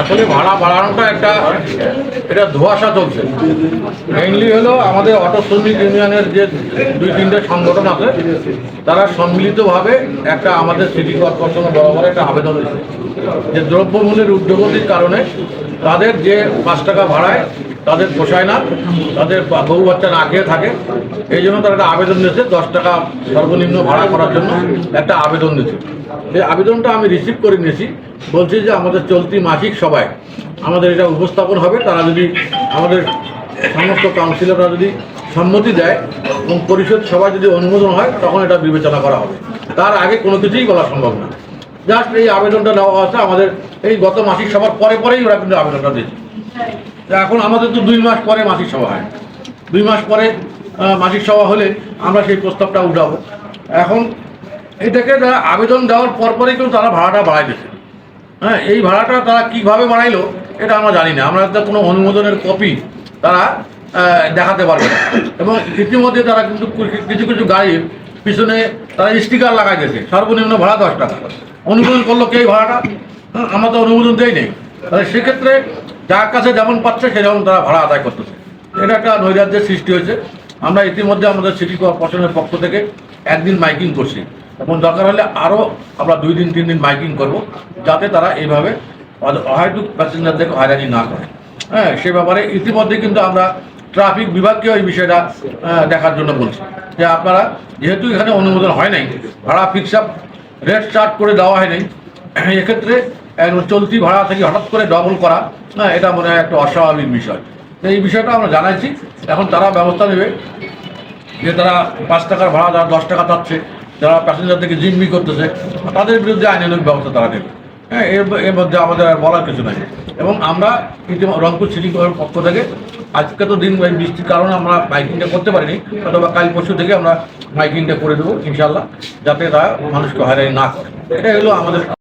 আসলে ভাড়া বাড়ানোটা একটা, এটা ধোয়াশা চলছে। মেইনলি হলো আমাদের অটো শ্রমিক ইউনিয়নের যে দুই, তিনটে সংগঠন আছে, তারা সম্মিলিতভাবে একটা আমাদের সিটি কর্পোরেশনের বরাবর একটা আবেদন হয়েছে যে দ্রব্যমূল্যের উদ্যোগতির কারণে তাদের যে পাঁচ টাকা ভাড়ায় তাদের পোষায় না, তাদের বহু বাচ্চা না খেয়ে থাকে। এই জন্য তারা একটা আবেদন দিয়েছে, দশ টাকা সর্বনিম্ন ভাড়া করার জন্য একটা আবেদন দিয়েছে। এই আবেদনটা আমি রিসিভ করে নিয়েছি। বলছি যে আমাদের চলতি মাসিক সভায় আমাদের এটা উপস্থাপন হবে। তারা যদি আমাদের সমস্ত কাউন্সিলররা যদি সম্মতি দেয় এবং পরিষদ সভায় যদি অনুমোদন হয়, তখন এটা বিবেচনা করা হবে। তার আগে কোনো কিছুই বলা সম্ভব না। জাস্ট এই আবেদনটা নেওয়া আছে আমাদের। এই গত মাসিক সভার পরে পরেই ওরা কিন্তু আবেদনটা দিয়েছে। এখন আমাদের তো দুই মাস পরে মাসিক সভা হয়। দুই মাস পরে মাসিক সভা হলে আমরা সেই প্রস্তাবটা উঠাবো। এখন এটাকে তারা আবেদন দেওয়ার পর পরেই কিন্তু তারা ভাড়াটা বাড়াই দিয়েছে হ্যাঁ এই ভাড়াটা তারা কীভাবে বাড়াইলো এটা আমরা জানি না। আমরা কোনো অনুমোদনের কপি তারা দেখাতে পারবে না। এবং ইতিমধ্যে তারা কিন্তু কিছু- কিছু গাড়ির পিছনে তারা স্টিকার লাগাই দিয়েছে। সর্বনিম্ন ভাড়া দশ টাকা। অনুমোদন করল কে ভাড়াটা? হ্যাঁ, আমরা তো অনুমোদন দেই নেই। তাহলে সেক্ষেত্রে যার কাছে যেমন পাচ্ছে সেরকম তারা ভাড়া আদায় করতেছে। এটা একটা নৈরাজ্যের সৃষ্টি হয়েছে। আমরা ইতিমধ্যে আমাদের সিটি কর্পোরেশনের পক্ষ থেকে একদিন মাইকিং করছি। এবং দরকার হলে আরও আমরা দুই দিন, তিন দিন মাইকিং করব, যাতে তারা এইভাবে হয়তো প্যাসেঞ্জারদেরকে হয়রানি না করে। হ্যাঁ সে ব্যাপারে ইতিমধ্যে কিন্তু আমরা ট্রাফিক বিভাগকেও এই বিষয়টা দেখার জন্য বলছি। যে আপনারা যেহেতু এখানে অনুমোদন হয় নাই, ভাড়া ফিক্স আপ রেট চার্ট করে দেওয়া হয় নাই, এক্ষেত্রে চলতি ভাড়া থেকে হঠাৎ করে ডবল করা হ্যাঁ এটা মনে হয় একটা অস্বাভাবিক বিষয়। এই বিষয়টা আমরা জানাইছি। এখন তারা ব্যবস্থা নেবে যে তারা পাঁচ টাকার ভাড়া যারা দশ টাকা চাচ্ছে, যারা প্যাসেঞ্জার থেকে জিম্মি করতেছে, তাদের বিরুদ্ধে আইনানুগ ব্যবস্থা তারা নেবে। হ্যাঁ এর এর মধ্যে আমাদের আর বলার কিছু নাই। এবং আমরা ইতিম- রংপুর সিটি পক্ষ থেকে, আজকে তো দিন বৃষ্টির কারণে আমরা মাইকিংটা করতে পারিনি, অথবা কাল পরশু থেকে আমরা মাইকিংটা করে দেবো ইনশাল্লাহ যাতে তারা মানুষকে হয়রানি না করে। এটা হলো আমাদের